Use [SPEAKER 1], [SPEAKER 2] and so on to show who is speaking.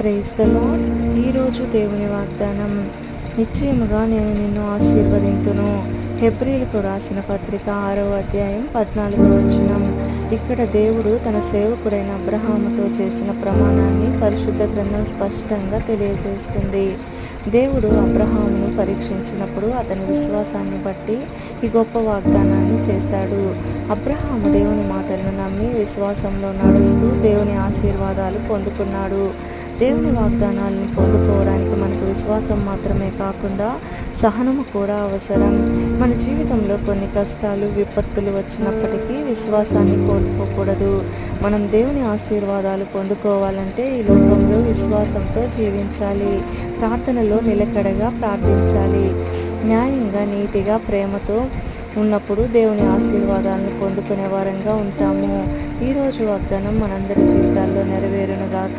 [SPEAKER 1] ప్రేస్తలో ఈరోజు దేవుని వాగ్దానం. నిశ్చయముగా నేను నిన్ను ఆశీర్వదింతును. హెబ్రిలకు రాసిన పత్రిక ఆరో అధ్యాయం పద్నాలుగో వచనం. ఇక్కడ దేవుడు తన సేవకుడైన అబ్రహాముతో చేసిన ప్రమాణాన్ని పరిశుద్ధ గ్రంథం స్పష్టంగా తెలియజేస్తుంది. దేవుడు అబ్రహామును పరీక్షించినప్పుడు అతని విశ్వాసాన్ని బట్టి ఈ గొప్ప వాగ్దానాన్ని చేశాడు. అబ్రహాము దేవుని మాటలను నమ్మి విశ్వాసంలో నడుస్తూ దేవుని ఆశీర్వాదాలు పొందుకున్నాడు. దేవుని వాగ్దానాలను పొందుకోవడానికి మనకు విశ్వాసం మాత్రమే కాకుండా సహనము కూడా అవసరం. మన జీవితంలో కొన్ని కష్టాలు విపత్తులు వచ్చినప్పటికీ విశ్వాసాన్ని కోల్పోకూడదు. మనం దేవుని ఆశీర్వాదాలు పొందుకోవాలంటే ఈ లోకంలో విశ్వాసంతో జీవించాలి. ప్రార్థనలో నిలకడగా ప్రార్థించాలి. న్యాయంగా నీతిగా ప్రేమతో ఉన్నప్పుడు దేవుని ఆశీర్వాదాలను పొందుకునే వారంగా ఉంటాము. ఈరోజు వాగ్దానం మనందరి జీవితాల్లో నెరవేరునుగాక.